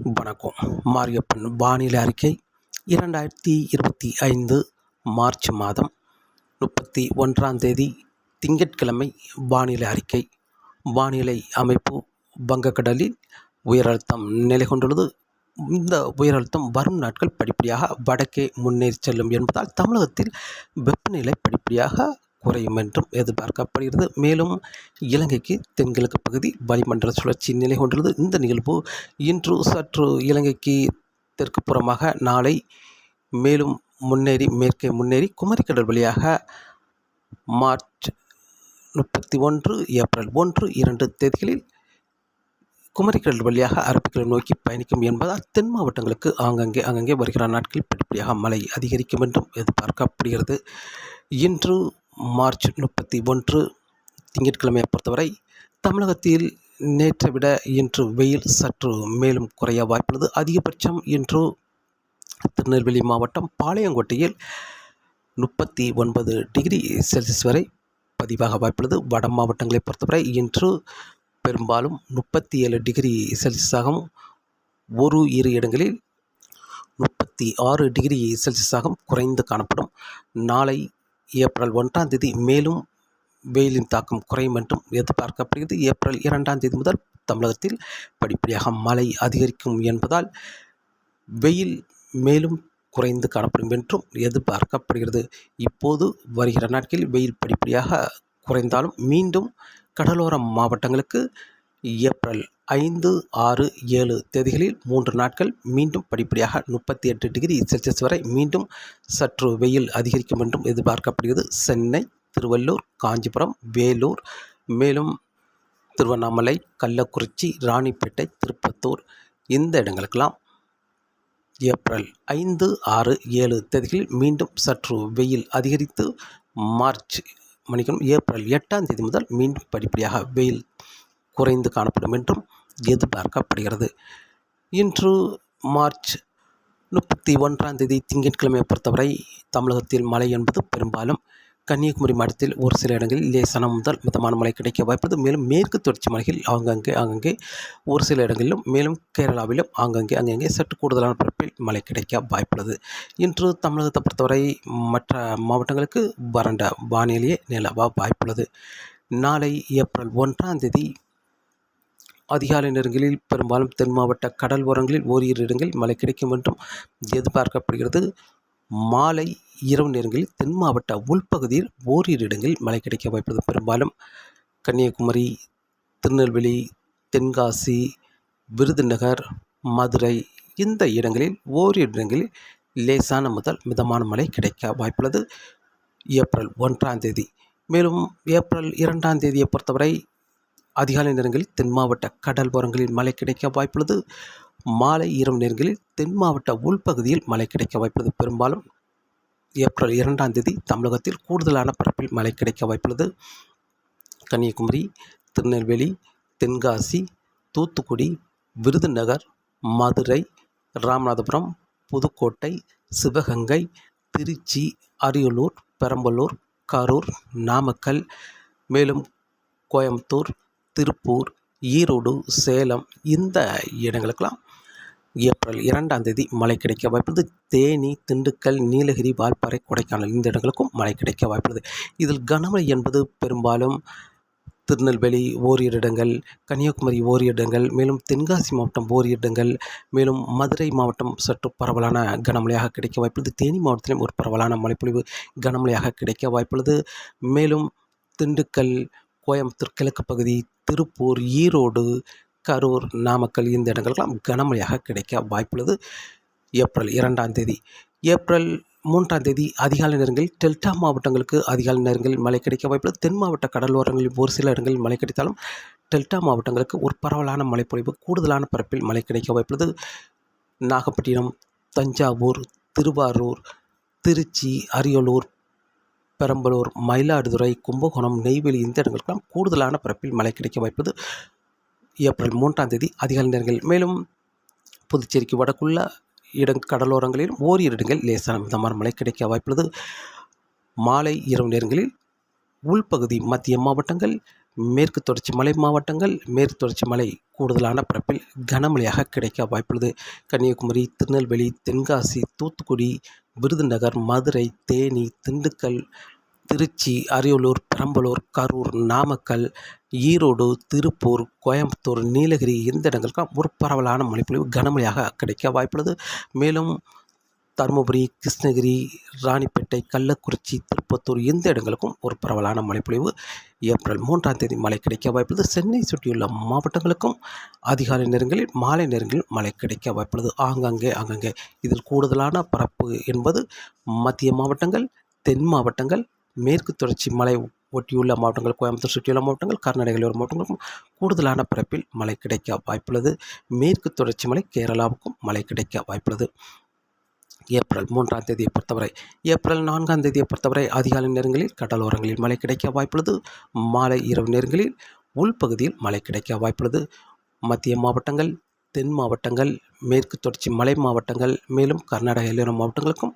வணக்கம். மாரியப்பன் வானிலை அறிக்கை இரண்டாயிரத்தி இருபத்தி ஐந்து மார்ச் மாதம் முப்பத்தி ஒன்றாம் தேதி திங்கட்கிழமை வானிலை அறிக்கை. வானிலை அமைப்பு வங்கக்கடலில் உயரழுத்தம் நிலை கொண்டுள்ளது. இந்த உயரழுத்தம் வரும் நாட்கள் படிப்படியாக வடக்கே முன்னேறி செல்லும் என்பதால் தமிழகத்தில் வெப்பநிலை படிப்படியாக குறையும் என்றும் எதிர்பார்க்கப்படுகிறது. மேலும் இலங்கைக்கு தென்கிழக்கு பகுதி வளிமண்டல சுழற்சி நிலை கொண்டுள்ளது. இந்த நிகழ்வு இன்று சற்று இலங்கைக்கு தெற்கு புறமாக நாளை மேலும் முன்னேறி மேற்கே முன்னேறி குமரிக்கடல் வழியாக மார்ச் முப்பத்தி ஒன்று ஏப்ரல் ஒன்று இரண்டு தேதிகளில் குமரிக்கடல் வழியாக அரபிக்கடல் நோக்கி பயணிக்கும் என்பதால் தென் மாவட்டங்களுக்கு ஆங்கங்கே அங்கங்கே வருகிற நாட்களில் படிப்படியாக மழை அதிகரிக்கும் என்றும் எதிர்பார்க்கப்படுகிறது. இன்று மார்ச் முப்பத்தி ஒன்று திங்கட்கிழமையை பொறுத்தவரை தமிழகத்தில் நேற்றை விட இன்று வெயில் சற்று மேலும் குறைய வாய்ப்புள்ளது. அதிகபட்சம் இன்று திருநெல்வேலி மாவட்டம் பாளையங்கோட்டையில் முப்பத்தி ஒன்பது டிகிரி செல்சியஸ் வரை பதிவாக வாய்ப்புள்ளது. வட மாவட்டங்களை பொறுத்தவரை இன்று பெரும்பாலும் முப்பத்தி ஏழு டிகிரி செல்சியஸாகவும் ஒரு இரு இடங்களில் முப்பத்தி ஆறு டிகிரி செல்சியஸாகவும் குறைந்து காணப்படும். நாளை ஏப்ரல் ஒன்றாம் தேதி மேலும் வெயிலின் தாக்கம் குறையும் என்றும் எதிர்பார்க்கப்படுகிறது. ஏப்ரல் இரண்டாம் தேதி முதல் தமிழகத்தில் படிப்படியாக மழை அதிகரிக்கும் என்பதால் வெயில் மேலும் குறைந்து காணப்படும் என்றும் எதிர்பார்க்கப்படுகிறது. இப்போது வருகிற நாட்களில் வெயில் படிப்படியாக குறைந்தாலும் மீண்டும் கடலோர மாவட்டங்களுக்கு ஏப்ரல் ஐந்து ஆறு ஏழு தேதிகளில் மூன்று நாட்கள் மீண்டும் படிப்படியாக முப்பத்தி எட்டு டிகிரி செல்சியஸ் வரை மீண்டும் சற்று வெயில் அதிகரிக்கும் என்றும் எதிர்பார்க்கப்படுகிறது. சென்னை திருவள்ளூர் காஞ்சிபுரம் வேலூர் மேலும் திருவண்ணாமலை கள்ளக்குறிச்சி ராணிப்பேட்டை திருப்பத்தூர் இந்த இடங்களுக்கெல்லாம் ஏப்ரல் ஐந்து ஆறு ஏழு தேதிகளில் மீண்டும் சற்று வெயில் அதிகரித்து மார்ச் மணிக்கும் ஏப்ரல் எட்டாம் தேதி முதல் மீண்டும் படிப்படியாக வெயில் குறைந்து காணப்படும் என்றும் எதிர்பார்க்கப்படுகிறது. இன்று மார்ச் முப்பத்தி ஒன்றாம் தேதி திங்கட்கிழமையை பொறுத்தவரை தமிழகத்தில் மழை என்பது பெரும்பாலும் கன்னியாகுமரி மாவட்டத்தில் ஒரு சில இடங்களில் லேசான முதல் மிதமான மழை கிடைக்க வாய்ப்பது. மேலும் மேற்கு தொடர்ச்சி மலையில் ஆங்காங்கே ஆங்காங்கே ஒரு சில இடங்களிலும் மேலும் கேரளாவிலும் ஆங்காங்கே அங்கங்கே சற்று கூடுதலான பரப்பில் மழை கிடைக்க வாய்ப்புள்ளது. இன்று தமிழகத்தை பொறுத்தவரை மற்ற மாவட்டங்களுக்கு வறண்ட வானிலையே நிலவ வாய்ப்புள்ளது. நாளை ஏப்ரல் ஒன்றாம் தேதி அதிகாலை நேரங்களில் பெரும்பாலும் தென் மாவட்ட கடல் ஓரங்களில் ஓரிரு இடங்களில் மழை கிடைக்கும் என்றும் எதிர்பார்க்கப்படுகிறது. மாலை இரவு நேரங்களில் தென் மாவட்ட உள்பகுதியில் ஓரிரு இடங்களில் மழை கிடைக்க வாய்ப்புள்ளது. பெரும்பாலும் கன்னியாகுமரி திருநெல்வேலி தென்காசி விருதுநகர் மதுரை இந்த இடங்களில் ஓரிரு இடங்களில் லேசான முதல் மிதமான மழை கிடைக்க வாய்ப்புள்ளது. ஏப்ரல் ஒன்றாம் தேதி. மேலும் ஏப்ரல் இரண்டாம் தேதியை பொறுத்தவரை அதிகாலை நேரங்களில் தென் மாவட்ட கடல் ஓரங்களில் மழை கிடைக்க வாய்ப்புள்ளது. மாலை இரவு நேரங்களில் தென் மாவட்ட உள்பகுதியில் மழை கிடைக்க வாய்ப்புள்ளது. பெரும்பாலும் ஏப்ரல் இரண்டாம் தேதி தமிழகத்தில் கூடுதலான பரப்பில் மழை கிடைக்க வாய்ப்புள்ளது. கன்னியாகுமரி திருநெல்வேலி தென்காசி தூத்துக்குடி விருதுநகர் மதுரை ராமநாதபுரம் புதுக்கோட்டை சிவகங்கை திருச்சி அரியலூர் பெரம்பலூர் கரூர் நாமக்கல் மேலும் கோயம்புத்தூர் திருப்பூர் ஈரோடு சேலம் இந்த இடங்களுக்கெல்லாம் ஏப்ரல் இரண்டாம் தேதி மழை கிடைக்க வாய்ப்புள்ளது. தேனி திண்டுக்கல் நீலகிரி வால்பாறை கொடைக்கானல் இந்த இடங்களுக்கும் மழை கிடைக்க வாய்ப்புள்ளது. இதில் கனமழை என்பது பெரும்பாலும் திருநெல்வேலி ஓரிரு இடங்கள் கன்னியாகுமரி ஓரிரு இடங்கள் மேலும் தென்காசி மாவட்டம் ஓரிரு இடங்கள் மேலும் மதுரை மாவட்டம் சற்று பரவலான கனமழையாக கிடைக்க வாய்ப்புள்ளது. தேனி மாவட்டத்திலும் ஒரு பரவலான மழைப்பொழிவு கனமழையாக கிடைக்க வாய்ப்புள்ளது. மேலும் திண்டுக்கல் கோயம்புத்தூர் கிழக்கு பகுதி திருப்பூர் ஈரோடு கரூர் நாமக்கல் இந்த இடங்களுக்கெல்லாம் கனமழையாக கிடைக்க வாய்ப்புள்ளது ஏப்ரல் இரண்டாம் தேதி. ஏப்ரல் மூன்றாம் தேதி அதிகாலை நேரங்களில் டெல்டா மாவட்டங்களுக்கு அதிகாலை நேரங்களில் மழை கிடைக்க வாய்ப்புள்ளது தென் மாவட்ட கடலோரங்களில் ஒரு சில இடங்களில் மழை கிடைத்தாலும் டெல்டா மாவட்டங்களுக்கு ஒரு பரவலான மழைப்பொழிவு கூடுதலான பரப்பில் மழை கிடைக்க வாய்ப்புள்ளது நாகப்பட்டினம் தஞ்சாவூர் திருவாரூர் திருச்சி அரியலூர் பெரம்பலூர் மயிலாடுதுறை கும்பகோணம் நெய்வேலி இந்த இடங்களுக்கெல்லாம் கூடுதலான பரப்பில் மழை கிடைக்க வாய்ப்பது ஏப்ரல் மூன்றாம் தேதி அதிகாலை நேரங்களில் மேலும் புதுச்சேரிக்கு வடக்குள்ள இடம் கடலோரங்களில் ஓரிரு இடங்கள் லேசான மிதமான மழை கிடைக்க வாய்ப்புள்ளது. மாலை இரவு நேரங்களில் உள்பகுதி மத்திய மாவட்டங்கள் மேற்கு தொடர்ச்சி மலை மாவட்டங்கள் மேற்கு தொடர்ச்சி மலை கூடுதலான பரப்பில் கனமழையாக கிடைக்க வாய்ப்புள்ளது. கன்னியாகுமரி திருநெல்வேலி தென்காசி தூத்துக்குடி விருதுநகர் மதுரை தேனி திண்டுக்கல் திருச்சி அரியலூர் பெரம்பலூர் கரூர் நாமக்கல் ஈரோடு திருப்பூர் கோயம்புத்தூர் நீலகிரி இந்த இடங்களுக்கும் ஒரு பரவலான மழைப்பொழிவு கனமழையாக கிடைக்க வாய்ப்புள்ளது. மேலும் தருமபுரி கிருஷ்ணகிரி ராணிப்பேட்டை கள்ளக்குறிச்சி திருப்பத்தூர் இந்த இடங்களுக்கும் ஒரு பரவலான மழைப்பொழிவு ஏப்ரல் மூன்றாம் தேதி மழை கிடைக்க வாய்ப்புள்ளது. சென்னை சுற்றியுள்ள மாவட்டங்களுக்கும் அதிகாலை நேரங்களில் மாலை நேரங்களில் மழை கிடைக்க வாய்ப்புள்ளது. ஆங்காங்கே ஆங்காங்கே இதில் கூடுதலான பரப்பு என்பது மத்திய மாவட்டங்கள் தென் மாவட்டங்கள் மேற்கு தொடர்ச்சி மலை ஒட்டியுள்ள மாவட்டங்கள் கோயம்புத்தூர் சுற்றியுள்ள மாவட்டங்கள் கர்நாடக எல்லையோர மாவட்டங்களுக்கும் கூடுதலான பரப்பில் மழை கிடைக்க வாய்ப்புள்ளது. மேற்கு தொடர்ச்சி மலை கேரளாவுக்கும் மழை கிடைக்க வாய்ப்புள்ளது. ஏப்ரல் மூன்றாம் தேதியை பொறுத்தவரை ஏப்ரல் நான்காம் தேதியை பொறுத்தவரை அதிகாலை நேரங்களில் கடலோரங்களில் மழை கிடைக்க வாய்ப்புள்ளது. மாலை இரவு நேரங்களில் உள்பகுதியில் மழை கிடைக்க வாய்ப்புள்ளது. மத்திய மாவட்டங்கள் தென் மாவட்டங்கள் மேற்கு தொடர்ச்சி மலை மாவட்டங்கள் மேலும் கர்நாடக எல்லையோர மாவட்டங்களுக்கும்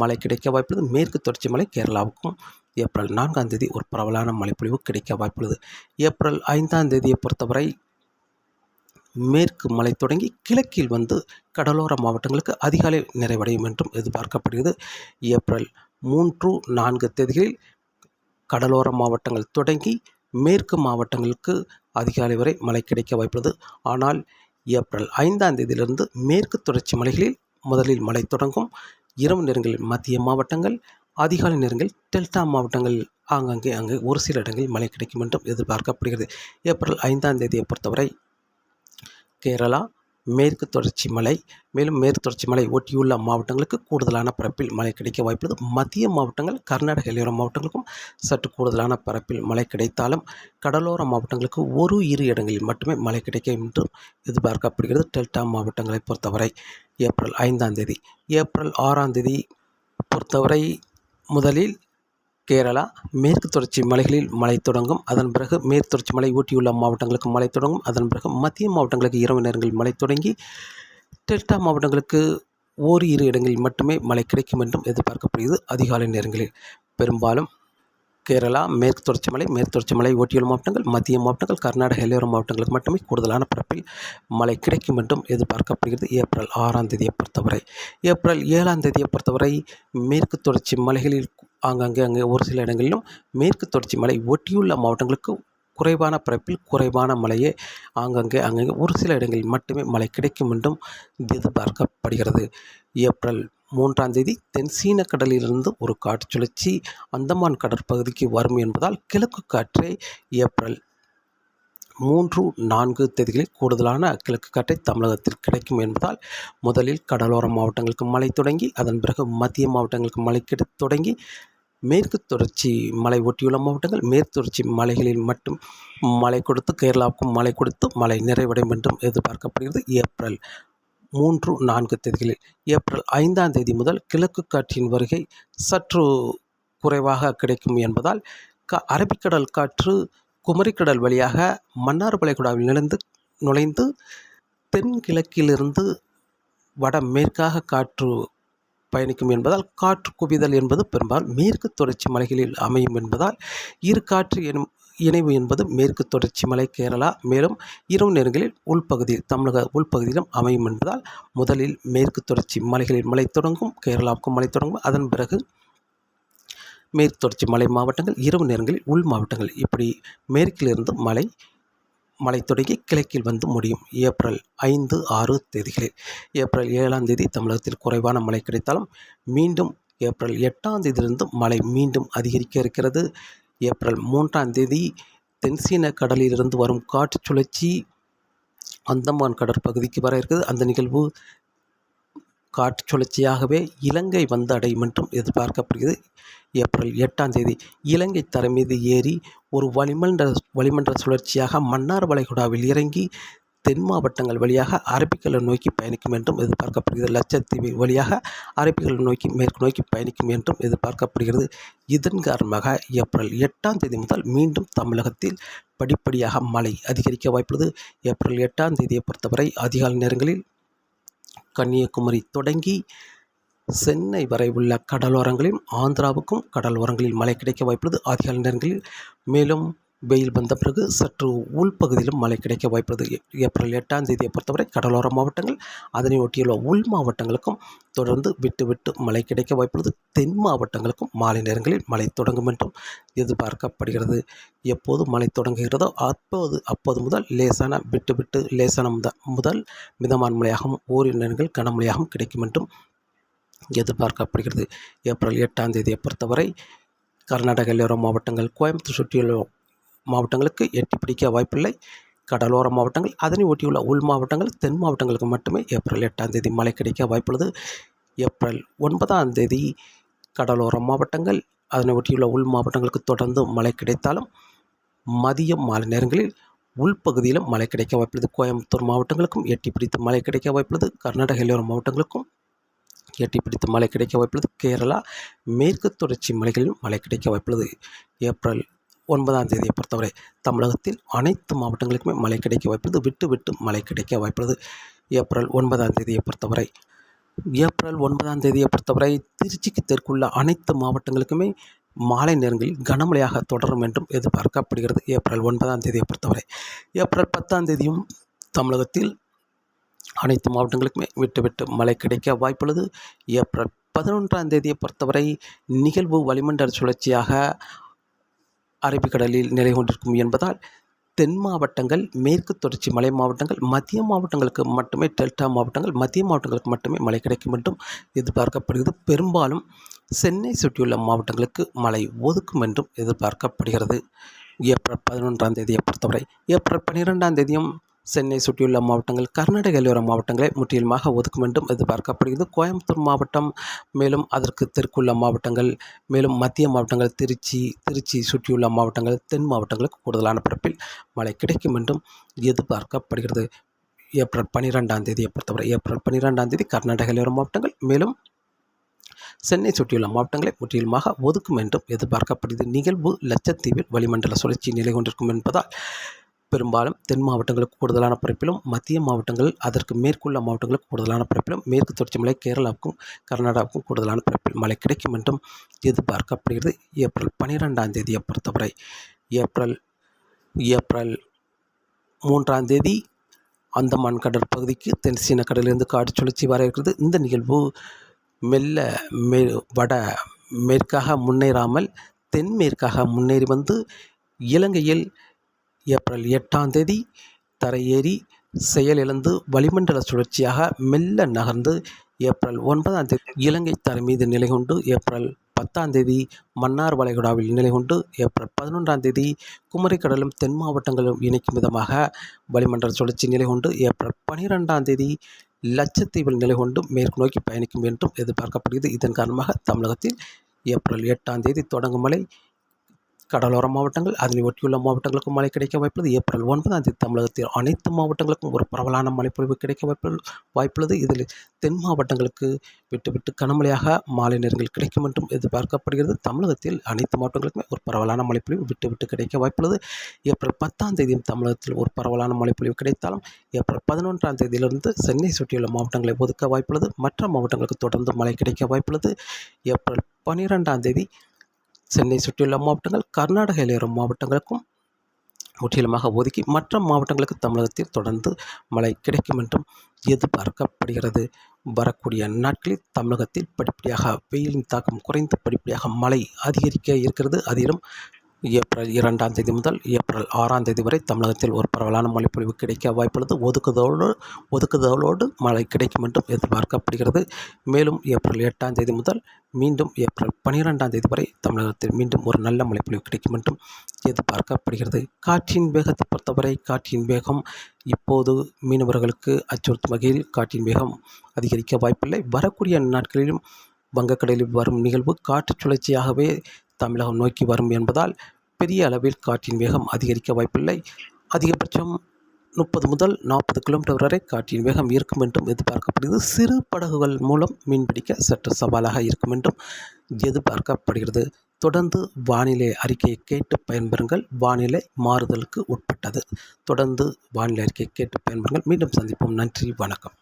மழை கிடைக்க வாய்ப்புள்ளது. மேற்கு தொடர்ச்சி மலை கேரளாவுக்கும் ஏப்ரல் நான்காம் தேதி ஒரு பரவலான மழைப்பொழிவு கிடைக்க வாய்ப்புள்ளது. ஏப்ரல் ஐந்தாம் தேதியை பொறுத்தவரை மேற்கு மலை தொடங்கி கிழக்கில் வந்து கடலோர மாவட்டங்களுக்கு அதிகாலை நிறைவடையும் என்றும் எதிர்பார்க்கப்படுகிறது. ஏப்ரல் மூன்று நான்கு தேதிகளில் கடலோர மாவட்டங்கள் தொடங்கி மேற்கு மாவட்டங்களுக்கு அதிகாலை வரை மழை கிடைக்க வாய்ப்புள்ளது. ஆனால் ஏப்ரல் ஐந்தாம் தேதியிலிருந்து மேற்கு தொடர்ச்சி மலைகளில் முதலில் மழை தொடங்கும். இரவு நேரங்களில் மத்திய மாவட்டங்கள் அதிகாலை நேரங்களில் டெல்டா மாவட்டங்கள் ஆங்காங்கே அங்கே ஒரு சில இடங்களில் மழை கிடைக்கும் என்றும் எதிர்பார்க்கப்படுகிறது. ஏப்ரல் ஐந்தாம் தேதியை பொறுத்தவரை கேரளா மேற்கு தொடர்ச்சி மலை மேலும் மேற்கு தொடர்ச்சி மலை ஒட்டியுள்ள மாவட்டங்களுக்கு கூடுதலான பரப்பில் மழை கிடைக்க வாய்ப்புள்ளது. மத்திய மாவட்டங்கள் கர்நாடக எல்லையோர மாவட்டங்களுக்கும் சற்று கூடுதலான பரப்பில் மழை கிடைத்தாலும் கடலோர மாவட்டங்களுக்கு ஒரு இரு இடங்களில் மட்டுமே மழை கிடைக்கும் என்றும் எதிர்பார்க்கப்படுகிறது. டெல்டா மாவட்டங்களை பொறுத்தவரை ஏப்ரல் ஐந்தாம் தேதி ஏப்ரல் ஆறாம் தேதி பொறுத்தவரை முதலில் கேரளா மேற்கு தொடர்ச்சி மலைகளில் மழை தொடங்கும். அதன் பிறகு மேற்கு தொடர்ச்சி மலை ஊட்டியுள்ள மாவட்டங்களுக்கு மழை தொடங்கும். அதன் பிறகு மத்திய மாவட்டங்களுக்கு இரவு நேரங்களில் மழை தொடங்கி டெல்டா மாவட்டங்களுக்கு ஓர் இரு இடங்களில் மட்டுமே மழை கிடைக்கும் என்றும் எதிர்பார்க்கப்படுகிறது. அதிகாலை நேரங்களில் பெரும்பாலும் கேரளா மேற்கு தொடர்ச்சி மலை மேற்கு தொடர்ச்சி மலை ஒட்டியுள்ள மாவட்டங்கள் மத்திய மாவட்டங்கள் கர்நாடக எல்லையோர மாவட்டங்களுக்கு மட்டுமே கூடுதலான பரப்பில் மழை கிடைக்கும் என்றும் எதிர்பார்க்கப்படுகிறது. ஏப்ரல் ஆறாம் தேதியை பொறுத்தவரை ஏப்ரல் ஏழாம் தேதியை பொறுத்தவரை மேற்கு தொடர்ச்சி மலைகளில் ஆங்காங்கே அங்கே ஒரு சில இடங்களிலும் மேற்கு தொடர்ச்சி மலை ஒட்டியுள்ள மாவட்டங்களுக்கு குறைவான பரப்பில் குறைவான மழையே ஆங்காங்கே அங்கங்கே ஒரு சில இடங்களில் மட்டுமே மழை கிடைக்கும் என்றும் எதிர்பார்க்கப்படுகிறது. ஏப்ரல் மூன்றாம் தேதி தென்சீன கடலிலிருந்து ஒரு காற்று சுழற்சி அந்தமான் கடற்பகுதிக்கு வரும் என்பதால் கிழக்கு காற்றே ஏப்ரல் மூன்று நான்கு தேதிகளில் கூடுதலான கிழக்கு காற்றை தமிழகத்தில் கிடைக்கும் என்பதால் முதலில் கடலோர மாவட்டங்களுக்கு மழை தொடங்கி அதன் பிறகு மத்திய மாவட்டங்களுக்கு மழை கிடை தொடங்கி மேற்கு தொடர்ச்சி மலை ஒட்டியுள்ள மாவட்டங்கள் மேற்கு தொடர்ச்சி மலைகளில் மட்டும் மழை கொடுத்து கேரளாவுக்கும் மழை கொடுத்து மழை நிறைவடையும் என்றும் எதிர்பார்க்கப்படுகிறது. ஏப்ரல் மூன்று நான்கு தேதிகளில் ஏப்ரல் ஐந்தாம் தேதி முதல் கிழக்கு காற்றின் வருகை சற்று குறைவாக கிடைக்கும் என்பதால் க அரபிக்கடல் காற்று குமரிக்கடல் வழியாக மன்னார் வளைகுடாவில் நுழைந்து நுழைந்து தென்கிழக்கிலிருந்து வடமேற்காக காற்று பயணிக்கும் என்பதால் காற்று குவிதல் என்பது பெரும்பாலும் மேற்கு தொடர்ச்சி மலைகளில் அமையும் என்பதால் இரு காற்று எனும் இணைவு என்பது மேற்கு தொடர்ச்சி மலை கேரளா மேலும் இரவு நேரங்களில் உள்பகுதி தமிழக உள்பகுதியிலும் அமையும் என்பதால் முதலில் மேற்கு தொடர்ச்சி மலைகளில் மழை தொடங்கும் கேரளாவுக்கும் மழை தொடங்கும். அதன் பிறகு மேற்கு தொடர்ச்சி மலை மாவட்டங்கள் இரவு நேரங்களில் உள் மாவட்டங்கள். இப்படி மேற்கிலிருந்து மழை மழை தொடங்கி கிழக்கில் வந்து முடியும். ஏப்ரல் ஐந்து ஆறு தேதிகளில் ஏப்ரல் ஏழாம் தேதி தமிழகத்தில் குறைவான மழை கிடைத்தாலும் மீண்டும் ஏப்ரல் எட்டாம் தேதியிலிருந்து மழை மீண்டும் அதிகரிக்க இருக்கிறது. ஏப்ரல் மூன்றாம் தேதி தென்சீன கடலிலிருந்து வரும் காற்று சுழற்சி அந்தமான் கடற்பகுதிக்கு வர இருக்குது. அந்த நிகழ்வு காற்று சுழற்சியாகவே இலங்கை வந்து அடையும் என்றும் எதிர்பார்க்கப்படுகிறது. ஏப்ரல் எட்டாம் தேதி இலங்கை தரை மீது ஏறி ஒரு வளிமன்ற வளிமண்டல சுழற்சியாக மன்னார் வளைகுடாவில் இறங்கி தென் மாவட்டங்கள் வழியாக அரபிக்கடல் நோக்கி பயணிக்கும் என்றும் எதிர்பார்க்கப்படுகிறது. லட்சத்தீவு வழியாக அரபிக்கடல் நோக்கி மேற்கு நோக்கி பயணிக்கும் என்றும் எதிர்பார்க்கப்படுகிறது. இதன் காரணமாக ஏப்ரல் எட்டாம் தேதி முதல் மீண்டும் தமிழகத்தில் படிப்படியாக மழை அதிகரிக்க வாய்ப்புள்ளது. ஏப்ரல் எட்டாம் தேதியை பொறுத்தவரை அதிகாலை நேரங்களில் கன்னியாகுமரி தொடங்கி சென்னை வரை உள்ள கடலோரங்களில் ஆந்திராவுக்கும் கடலோரங்களில் மழை கிடைக்க வாய்ப்புள்ளது. அதிகாலை நேரங்களில் மேலும் வெயில் வந்த பிறகு சற்று உள்பகுதியிலும் மழை கிடைக்க வாய்ப்புள்ளது. ஏப்ரல் எட்டாம் தேதியை பொறுத்தவரை கடலோர மாவட்டங்கள் அதனை ஒட்டியுள்ள உள் மாவட்டங்களுக்கும் தொடர்ந்து விட்டு விட்டு மழை கிடைக்க வாய்ப்புள்ளது. தென் மாவட்டங்களுக்கும் மாலை நேரங்களில் மழை தொடங்கும் என்றும் எதிர்பார்க்கப்படுகிறது. எப்போது மழை தொடங்குகிறதோ அப்போது அப்போது முதல் லேசான விட்டு விட்டு லேசான முதல் மிதமான மழையாகவும் ஓரிரு நேரங்கள் கனமழையாகவும் கிடைக்கும் என்றும் எதிர்பார்க்கப்படுகிறது. ஏப்ரல் எட்டாம் தேதியை பொறுத்தவரை கர்நாடக எல்லோரம் மாவட்டங்கள் கோயம்புத்தூர் சுற்றியுள்ள மாவட்டங்களுக்கு எட்டி பிடிக்க வாய்ப்பில்லை. கடலோர மாவட்டங்கள் அதனை ஒட்டியுள்ள உள் மாவட்டங்கள் தென் மாவட்டங்களுக்கு மட்டுமே ஏப்ரல் எட்டாம் தேதி மழை கிடைக்க வாய்ப்புள்ளது. ஏப்ரல் ஒன்பதாம் தேதி கடலோர மாவட்டங்கள் அதனை ஒட்டியுள்ள உள் மாவட்டங்களுக்கு தொடர்ந்து மழை கிடைத்தாலும் மதியம் மாலை நேரங்களில் உள்பகுதியிலும் மழை கிடைக்க வாய்ப்புள்ளது. கோயம்புத்தூர் மாவட்டங்களுக்கும் எட்டி பிடித்து மழை கிடைக்க வாய்ப்புள்ளது. கர்நாடக எல்லோர மாவட்டங்களுக்கும் எட்டி பிடித்து மழை கிடைக்க வாய்ப்புள்ளது. கேரளா மேற்கு தொடர்ச்சி மலைகளிலும் மழை கிடைக்க வாய்ப்புள்ளது. ஏப்ரல் ஒன்பதாம் தேதியை பொறுத்தவரை தமிழகத்தில் அனைத்து மாவட்டங்களுக்குமே மழை கிடைக்க வாய்ப்புள்ளது. விட்டு விட்டு மழை கிடைக்க வாய்ப்புள்ளது. ஏப்ரல் ஒன்பதாம் தேதியை பொறுத்தவரை ஏப்ரல் ஒன்பதாம் தேதியை பொறுத்தவரை திருச்சிக்கு தெற்குள்ள அனைத்து மாவட்டங்களுக்குமே மாலை நேரங்களில் கனமழையாக தொடரும் என்றும் எதிர்பார்க்கப்படுகிறது. ஏப்ரல் ஒன்பதாம் தேதியை பொறுத்தவரை ஏப்ரல் பத்தாம் தேதியும் தமிழகத்தில் அனைத்து மாவட்டங்களுக்குமே விட்டு விட்டு மழை கிடைக்க வாய்ப்புள்ளது. ஏப்ரல் பதினொன்றாம் தேதியை பொறுத்தவரை நிகழ்வு வளிமண்டல சுழற்சியாக அரபிக்கடலில் நிலை கொண்டிருக்கும் என்பதால் தென் மாவட்டங்கள் மேற்கு தொடர்ச்சி மலை மாவட்டங்கள் மத்திய மாவட்டங்களுக்கு மட்டுமே டெல்டா மாவட்டங்கள் மத்திய மாவட்டங்களுக்கு மட்டுமே மழை கிடைக்கும் என்றும் எதிர்பார்க்கப்படுகிறது. பெரும்பாலும் சென்னை சுற்றியுள்ள மாவட்டங்களுக்கு மழை ஒதுக்கும் என்றும் எதிர்பார்க்கப்படுகிறது. ஏப்ரல் பதினொன்றாம் தேதியை பொறுத்தவரை ஏப்ரல் பன்னிரெண்டாம் தேதியும் சென்னை சுற்றியுள்ள மாவட்டங்கள் கர்நாடக எல்லையோர மாவட்டங்களை முற்றிலுமாக ஒதுக்கும் என்றும் எதிர்பார்க்கப்படுகிறது. கோயம்புத்தூர் மாவட்டம் மேலும் அதற்கு தெற்குள்ள மாவட்டங்கள் மேலும் மத்திய மாவட்டங்கள் திருச்சி திருச்சி சுற்றியுள்ள மாவட்டங்கள் தென் மாவட்டங்களுக்கு கூடுதலான பரப்பில் மழை கிடைக்கும் என்றும் எதிர்பார்க்கப்படுகிறது. ஏப்ரல் பன்னிரெண்டாம் தேதியை பொறுத்தவரை ஏப்ரல் பன்னிரெண்டாம் தேதி கர்நாடக எல்லையோர மாவட்டங்கள் மேலும் சென்னை சுற்றியுள்ள மாவட்டங்களை முற்றிலுமாக ஒதுக்கும் என்றும் எதிர்பார்க்கப்படுகிறது. நிகழ்வு லட்சத்தீவில் வளிமண்டல சுழற்சி நிலை கொண்டிருக்கும் என்பதால் பெரும்பாலும் தென் மாவட்டங்களுக்கு கூடுதலான பரப்பிலும் மத்திய மாவட்டங்கள் அதற்கு மேற்குள்ள மாவட்டங்களுக்கு கூடுதலான பரப்பிலும் மேற்கு தொடர்ச்சி மலை கேரளாவுக்கும் கர்நாடகாவுக்கும் கூடுதலான பரப்பில் மழை கிடைக்கும் என்றும் எதிர்பார்க்கப்படுகிறது. ஏப்ரல் பனிரெண்டாம் தேதியை பொறுத்தவரை ஏப்ரல் ஏப்ரல் மூன்றாம் தேதி அந்தமான் கடற்பகுதிக்கு தென் சீன கடலிலிருந்து காடு சுழற்சி வர இருக்கிறது. இந்த நிகழ்வு மெல்ல மே வட மேற்காக முன்னேறாமல் தென்மேற்காக முன்னேறி வந்து இலங்கையில் ஏப்ரல் எட்டாம் தேதி தரையேறி செயலிழந்து வளிமண்டல சுழற்சியாக மெல்ல நகர்ந்து ஏப்ரல் ஒன்பதாம் தேதி இலங்கை தரை மீது நிலை கொண்டு ஏப்ரல் பத்தாம் தேதி மன்னார் வளைகுடாவில் நிலை கொண்டு ஏப்ரல் பதினொன்றாம் தேதி குமரிக்கடலும் தென் மாவட்டங்களும் இணைக்கும் விதமாக வளிமண்டல சுழற்சி நிலை கொண்டு ஏப்ரல் பனிரெண்டாம் தேதி லட்சத்தீவில் நிலை கொண்டு மேற்கு நோக்கி பயணிக்கும் என்றும் எதிர்பார்க்கப்படுகிறது. இதன் காரணமாக தமிழகத்தில் ஏப்ரல் எட்டாம் தேதி தொடங்கும் மழை கடலோர மாவட்டங்கள் அதனை ஒட்டியுள்ள மாவட்டங்களுக்கும் மழை கிடைக்க வாய்ப்புள்ளது. ஏப்ரல் ஒன்பதாம் தேதி தமிழகத்தில் அனைத்து மாவட்டங்களுக்கும் ஒரு பரவலான மழைப்பொழிவு கிடைக்க வாய்ப்பு வாய்ப்புள்ளது. இதில் தென் மாவட்டங்களுக்கு விட்டு விட்டு கனமழையாக மாலை நேரங்கள் கிடைக்கும் என்றும் எதிர்பார்க்கப்படுகிறது. தமிழகத்தில் அனைத்து மாவட்டங்களுக்குமே ஒரு பரவலான மழைப்பொழிவு விட்டு விட்டு கிடைக்க வாய்ப்புள்ளது. ஏப்ரல் பத்தாம் தேதியும் தமிழகத்தில் ஒரு பரவலான மழைப்பொழிவு கிடைத்தாலும் ஏப்ரல் பதினொன்றாம் தேதியிலிருந்து சென்னை சுற்றியுள்ள மாவட்டங்களை ஒதுக்க வாய்ப்புள்ளது. மற்ற மாவட்டங்களுக்கு தொடர்ந்து மழை கிடைக்க வாய்ப்புள்ளது. ஏப்ரல் பன்னிரெண்டாம் தேதி சென்னை சுற்றியுள்ள மாவட்டங்கள் கர்நாடக எல்லையோர மாவட்டங்களுக்கும் முற்றிலுமாக ஒதுக்கி மற்ற மாவட்டங்களுக்கு தமிழகத்தில் தொடர்ந்து மழை கிடைக்கும் என்றும் எதிர்பார்க்கப்படுகிறது. வரக்கூடிய நாட்களில் தமிழகத்தில் படிப்படியாக வெயிலின் தாக்கம் குறைந்து படிப்படியாக மழை அதிகரிக்க இருக்கிறது. அதிலும் ஏப்ரல் இரண்டாம் தேதி முதல் ஏப்ரல் ஆறாம் தேதி வரை தமிழகத்தில் ஒரு பரவலான மழைப்பொழிவு கிடைக்க வாய்ப்புள்ளது. ஒதுக்குதலோடு ஒதுக்குதலோடு மழை கிடைக்கும் என்றும் எதிர்பார்க்கப்படுகிறது. மேலும் ஏப்ரல் எட்டாம் தேதி முதல் மீண்டும் ஏப்ரல் பனிரெண்டாம் தேதி வரை தமிழகத்தில் மீண்டும் ஒரு நல்ல மழைப்பொழிவு கிடைக்கும் என்றும் எதிர்பார்க்கப்படுகிறது. காற்றின் வேகத்தை பொறுத்தவரை காற்றின் வேகம் இப்போது மீனவர்களுக்கு அச்சுறுத்தும் வகையில் காற்றின் வேகம் அதிகரிக்க வாய்ப்பில்லை. வரக்கூடிய நாட்களிலும் வங்கக்கடலில் வரும் நிகழ்வு காற்று சுழற்சியாகவே தமிழகம் நோக்கி வரும் என்பதால் பெரிய அளவில் காற்றின் வேகம் அதிகரிக்க வாய்ப்பில்லை. அதிகபட்சம் முப்பது முதல் நாற்பது கிலோமீட்டர் வரை காற்றின் வேகம் இருக்கும் என்றும் எதிர்பார்க்கப்படுகிறது. சிறு படகுகள் மூலம் மீன்பிடிக்க சற்று சவாலாக இருக்கும் என்றும் எதிர்பார்க்கப்படுகிறது. தொடர்ந்து வானிலை அறிக்கையை கேட்டு பயன்பெறுங்கள். வானிலை மாறுதலுக்கு உட்பட்டது. தொடர்ந்து வானிலை அறிக்கையை கேட்டு பயன்பெறுங்கள். மீண்டும் சந்திப்போம். நன்றி. வணக்கம்.